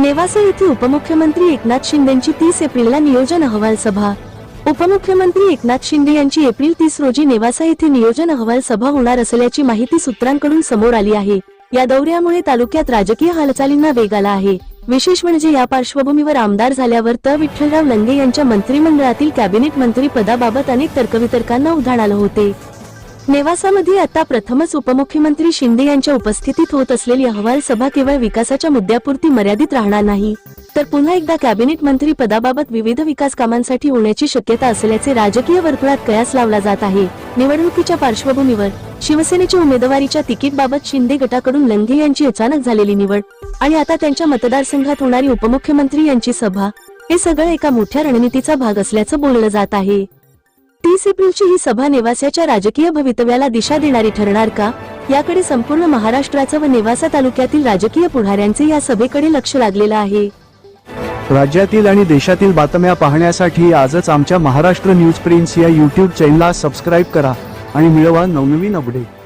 नेवासा येथे उपमुख्यमंत्री एकनाथ शिंदेची तीस एप्रिलला नियोजन अहवाल सभा. उपमुख्यमंत्री एकनाथ शिंदे यांची एप्रिल तीस रोजी नेवासा येथे नियोजन अहवाल सभा होणार असल्याची माहिती सूत्रांकडून समोर आली आहे. या दौऱ्यामुळे तालुक्यात राजकीय हालचालींना वेग आला आहे. विशेष म्हणजे या पार्श्वभूमीवर आमदार झाल्यावर त. विठ्ठलराव लंगे यांच्या मंत्रिमंडळातील कॅबिनेट मंत्री पदाबाबत अनेक तर्कवितर्कांना उधाण आलं होते. नेवासामध्ये आता प्रथमच उपमुख्यमंत्री शिंदे यांच्या उपस्थितीत होत असलेली अहवाल सभा केवळ विकासाच्या मुद्द्यापुरती मर्यादित राहणार नाही तर पुन्हा एकदा कॅबिनेट मंत्री पदाबाबत विविध विकास कामांसाठी होण्याची शक्यता असल्याचे राजकीय वर्तुळात कयास लावला जात आहे. निवडणुकीच्या पार्श्वभूमीवर शिवसेनेच्या उमेदवारीच्या तिकीटबाबत शिंदे गटाकडून लंघे यांची अचानक झालेली निवड आणि आता त्यांच्या मतदारसंघात होणारी उपमुख्यमंत्री यांची सभा हे सगळं एका मोठ्या रणनीतीचा भाग असल्याचं बोललं जात आहे. तीस एप्रिलची ही सभा नेवास्याच्या राजकीय भवितव्याला दिशा देणारी ठरणार का? याकडे संपूर्ण महाराष्ट्राचं व नेवासा तालुक्यातील राजकीय पुढाऱ्यांचे या सभेकडे लक्ष लागलेलं आहे. राज्यातील आणि देशातील बातम्या पाहण्यासाठी आजच आमच्या महाराष्ट्र न्यूज प्रिन्स या यूट्यूब चॅनलला सबस्क्राईब करा आणि मिळवा नवनवीन अपडेट